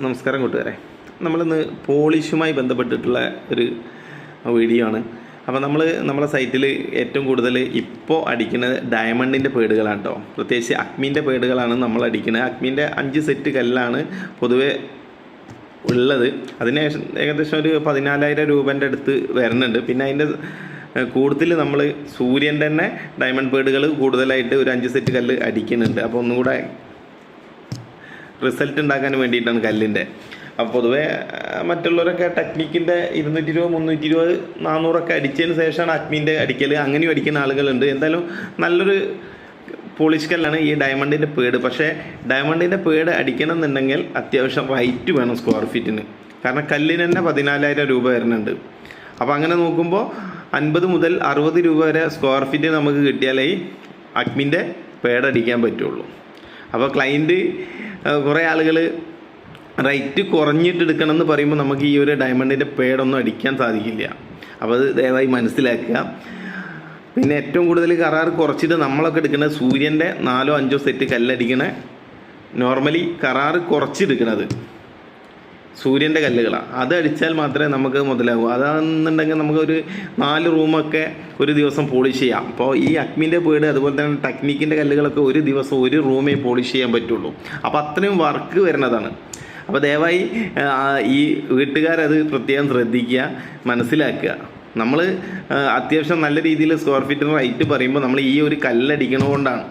നമസ്കാരം കൂട്ടുകാരെ. നമ്മളിന്ന് പോളിഷുമായി ബന്ധപ്പെട്ടിട്ടുള്ള ഒരു വീഡിയോ ആണ്. അപ്പോൾ നമ്മൾ നമ്മളെ സൈറ്റിൽ ഏറ്റവും കൂടുതൽ ഇപ്പോൾ അടിക്കുന്നത് ഡയമണ്ടിന്റെ പേടുകളാണ് കേട്ടോ പ്രത്യേകിച്ച് അക്മീന്റെ പേടുകളാണ് നമ്മൾ അടിക്കുന്നത് അക്മീന്റെ അഞ്ച് സെറ്റ് കല്ലാണ് പൊതുവേ ഉള്ളത്. അതിന് ഏകദേശം- ഒരു പതിനാലായിരം രൂപേന്റെ അടുത്ത് വരുന്നുണ്ട്. പിന്നെ അതിന്റെ കൂടുതൽ നമ്മൾ സൂര്യൻ തന്നെ ഡയമണ്ട് പേടുകൾ കൂടുതലായിട്ട് ഒരു അഞ്ച് സെറ്റ് കല്ല് അടിക്കുന്നുണ്ട്. അപ്പോൾ ഒന്നും കൂടെ റിസൾട്ട് ഉണ്ടാക്കാൻ വേണ്ടിയിട്ടാണ് കല്ലിന്റെ. അപ്പോൾ പൊതുവേ മറ്റുള്ളവരൊക്കെ ടെക്നിക്കിന്റെ ഇരുന്നൂറ്റി ഇരുപത് മുന്നൂറ്റി ഇരുപത് നാനൂറൊക്കെ അടിച്ചതിന് ശേഷമാണ് അഗ്നിന്റെ അടിക്കൽ അങ്ങനെയും അടിക്കുന്ന ആളുകളുണ്ട്. എന്തായാലും നല്ലൊരു പോളിഷ് കല്ലാണ് ഈ ഡയമണ്ടിന്റെ പേട്. പക്ഷേ ഡയമണ്ടിന്റെ പേട് അടിക്കണം എന്നുണ്ടെങ്കിൽ അത്യാവശ്യം റൈറ്റ് വേണം സ്ക്വയർ ഫീറ്റിന് കാരണം കല്ലിന് തന്നെ പതിനാലായിരം രൂപ വരുന്നുണ്ട്. അപ്പോൾ അങ്ങനെ നോക്കുമ്പോൾ അൻപത് മുതൽ അറുപത് രൂപ വരെ സ്ക്വയർ ഫീറ്റ് നമുക്ക് കിട്ടിയാലേ അഗ്നിന്റെ പേടടിക്കാൻ പറ്റുള്ളൂ. അപ്പോൾ ക്ലയന്റ് കുറേ ആളുകൾ റേറ്റ് കുറഞ്ഞിട്ട് എടുക്കണം എന്ന് പറയുമ്പോൾ നമുക്ക് ഈ ഒരു ഡയമണ്ടിന്റെ പേടൊന്നും അടിക്കാൻ സാധിക്കില്ല. അപ്പോൾ അത് ദയവായി മനസ്സിലാക്കുക. പിന്നെ ഏറ്റവും കൂടുതൽ കരാർ കുറച്ചിട്ട് നമ്മളൊക്കെ എടുക്കുന്നത് സൂര്യന്റെ നാലോ അഞ്ചോ സെറ്റ് കല്ലടിക്കണ നോർമലി കരാർ കുറച്ചെടുക്കണത്. സൂര്യന്റെ കല്ലുകളാണ് അത് അടിച്ചാൽ മാത്രമേ നമുക്ക് മുതലാകൂ. അതാണെന്നുണ്ടെങ്കിൽ നമുക്കൊരു നാല് റൂമൊക്കെ ഒരു ദിവസം പോളിഷ് ചെയ്യാം. അപ്പോൾ ഈ അക്മിന്റെ പേട് അതുപോലെ തന്നെ ടെക്നിക്കിന്റെ കല്ലുകളൊക്കെ ഒരു ദിവസം ഒരു റൂമേ പോളിഷ് ചെയ്യാൻ പറ്റുള്ളൂ. അപ്പോൾ അത്രയും വർക്ക് വരുന്നതാണ്. അപ്പോൾ ദയവായി ഈ വീട്ടുകാരത് പ്രത്യേകം ശ്രദ്ധിക്കുക മനസ്സിലാക്കുക. നമ്മൾ അത്യാവശ്യം നല്ല രീതിയിൽ സ്ക്വയർ ഫീറ്റിന് റൈറ്റ് പറയുമ്പോൾ നമ്മൾ ഈ ഒരു കല്ലടിക്കണതുകൊണ്ടാണ്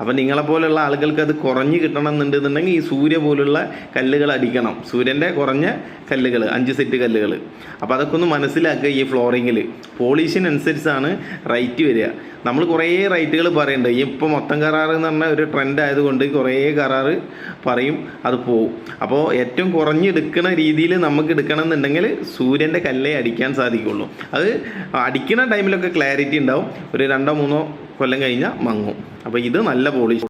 അപ്പം നിങ്ങളെപ്പോലുള്ള ആളുകൾക്ക് അത് കുറഞ്ഞ് കിട്ടണം എന്നുണ്ടെന്നുണ്ടെങ്കിൽ ഈ സൂര്യ പോലുള്ള കല്ലുകൾ അടിക്കണം. സൂര്യന്റെ കുറഞ്ഞ കല്ലുകൾ അഞ്ച് സെറ്റ് കല്ലുകൾ അപ്പോൾ അതൊക്കെ ഒന്ന് മനസ്സിലാക്കുക ഈ ഫ്ലോറിങ്ങിൽ പോളിഷിനനുസരിച്ചാണ് റൈറ്റ് വരിക. നമ്മൾ കുറേ റൈറ്റുകൾ പറയുന്നുണ്ട് ഇപ്പോൾ മൊത്തം കരാറ് എന്ന് പറഞ്ഞാൽ ഒരു ട്രെൻഡ് ആയതുകൊണ്ട് കുറേ കരാറ് പറയും അത് പോവും. അപ്പോൾ ഏറ്റവും കുറഞ്ഞെടുക്കുന്ന രീതിയിൽ നമുക്ക് എടുക്കണം എന്നുണ്ടെങ്കിൽ സൂര്യന്റെ കല്ലേ അടിക്കാൻ സാധിക്കുള്ളൂ. അത് അടിക്കുന്ന ടൈമിലൊക്കെ ക്ലാരിറ്റി ഉണ്ടാവും. ഒരു രണ്ടോ മൂന്നോ കൊല്ലം കഴിഞ്ഞാൽ മങ്ങും. അപ്പോൾ ഇത് നല്ല പോളിഷ്